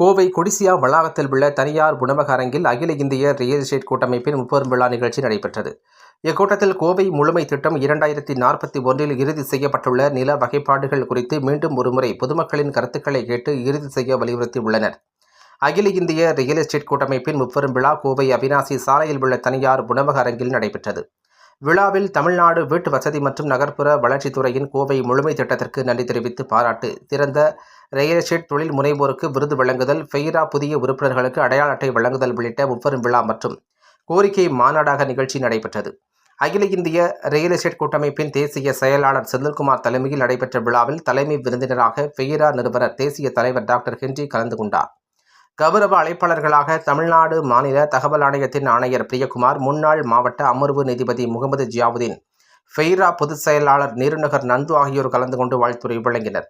கோவை கொடிசியா வளாகத்தில் உள்ள தனியார் உணவக அரங்கில் அகில இந்திய ரியல் எஸ்டேட் கூட்டமைப்பின் முப்பெரும் விழா நிகழ்ச்சி நடைபெற்றது. இக்கூட்டத்தில் கோவை முழுமை திட்டம் இரண்டாயிரத்தி நாற்பத்தி ஒன்றில் இறுதி செய்யப்பட்டுள்ள நில வகைப்பாடுகள் குறித்து மீண்டும் ஒருமுறை பொதுமக்களின் கருத்துக்களை கேட்டு இறுதி செய்ய வலியுறுத்தியுள்ளனர். அகில இந்திய ரியல் எஸ்டேட் கூட்டமைப்பின் முப்பெரும் விழா கோவை அவினாசி சாலையில் உள்ள தனியார் உணவக அரங்கில் நடைபெற்றது. விழாவில் தமிழ்நாடு வீட்டு வசதி மற்றும் நகர்ப்புற வளர்ச்சித்துறையின் கோவை முழுமை திட்டத்திற்கு நன்றி தெரிவித்து பாராட்டு. திறந்த ரியல் எஸ்டேட் தொழில் முனைவோருக்கு விருது வழங்குதல் ஃபெய்ரா புதிய உறுப்பினர்களுக்கு அடையாள அட்டை வழங்குதல் உள்ளிட்ட முப்பெரும் விழா மற்றும் கோரிக்கை மாநாடாக நிகழ்ச்சி நடைபெற்றது. அகில இந்திய ரியல் எஸ்டேட் கூட்டமைப்பின் தேசிய செயலாளர் செந்தில்குமார் தலைமையில் நடைபெற்ற விழாவில் தலைமை விருந்தினராக ஃபெய்ரா நிறுவனர் தேசிய தலைவர் டாக்டர் ஹென்றி கலந்து கொண்டார். கௌரவ அழைப்பாளர்களாக தமிழ்நாடு மாநில தகவல் ஆணையத்தின் ஆணையர் பிரியகுமார் முன்னாள் மாவட்ட அமர்வு நீதிபதி முகமது ஜியாவுதீன் ஃபெய்ரா பொதுச் செயலாளர் நீருநகர் நந்து ஆகியோர் கலந்து கொண்டு வாழ்த்துறை வழங்கினர்.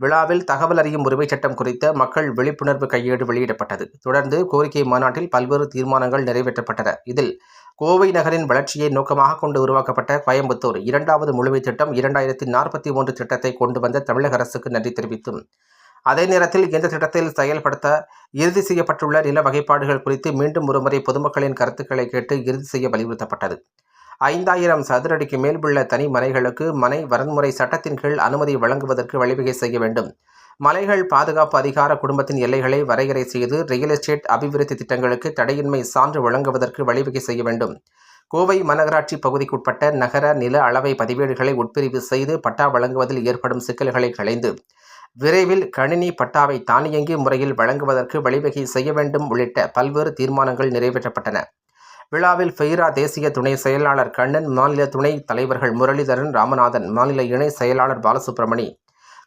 விழாவில் தகவல் அறியும் உரிமைச் சட்டம் குறித்த மக்கள் விழிப்புணர்வு கையேடு வெளியிடப்பட்டது. தொடர்ந்து கோரிக்கை மாநாட்டில் பல்வேறு தீர்மானங்கள் நிறைவேற்றப்பட்டன. இதில் கோவை நகரின் வளர்ச்சியை நோக்கமாக கொண்டு உருவாக்கப்பட்ட கோயம்புத்தூர் இரண்டாவது முழுமை திட்டம் இரண்டாயிரத்தி நாற்பத்தி ஒன்று திட்டத்தை கொண்டு வந்த தமிழக அரசுக்கு நன்றி தெரிவித்தும். அதே நேரத்தில் இந்த திட்டத்தில் செயல்படுத்த இறுதி செய்யப்பட்டுள்ள நில வகைப்பாடுகள் குறித்து மீண்டும் ஒருமுறை பொதுமக்களின் கருத்துக்களை கேட்டு இறுதி செய்ய வலியுறுத்தப்பட்டது. ஐந்தாயிரம் சதுரடிக்கு மேல் உள்ள தனி மனைகளுக்கு மனை வரன்முறை சட்டத்தின் கீழ் அனுமதி வழங்குவதற்கு வழிவகை செய்ய வேண்டும். மலைகள் பாதுகாப்பு அதிகார குடும்பத்தின் எல்லைகளை வரையறை செய்து ரியல் எஸ்டேட் அபிவிருத்தி திட்டங்களுக்கு தடையின்மை சான்று வழங்குவதற்கு வழிவகை செய்ய வேண்டும். கோவை மாநகராட்சி பகுதிக்குட்பட்ட நகர நில அளவை பதிவேடுகளை உட்பிரிவு செய்து பட்டா வழங்குவதில் ஏற்படும் சிக்கல்களை களைந்து விரைவில் கணினி பட்டாவை தானியங்கி முறையில் வழங்குவதற்கு வழிவகை செய்ய வேண்டும் உள்ளிட்ட பல்வேறு தீர்மானங்கள் நிறைவேற்றப்பட்டன. விழாவில் ஃபெய்ரா தேசிய துணை செயலாளர் கண்ணன் மாநில துணை தலைவர்கள் முரளிதரன் ராமநாதன் மாநில இணை செயலாளர் பாலசுப்ரமணி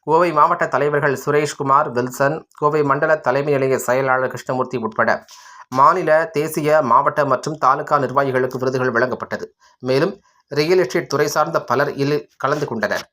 கோவை மாவட்ட தலைவர்கள் சுரேஷ்குமார் வில்சன் கோவை மண்டல தலைமை நிலைய செயலாளர் கிருஷ்ணமூர்த்தி உட்பட மாநில தேசிய மாவட்ட மற்றும் தாலுகா நிர்வாகிகளுக்கு விருதுகள் வழங்கப்பட்டது. மேலும் ரியல் எஸ்டேட் துறை சார்ந்த பலர் இதில் கலந்து கொண்டனர்.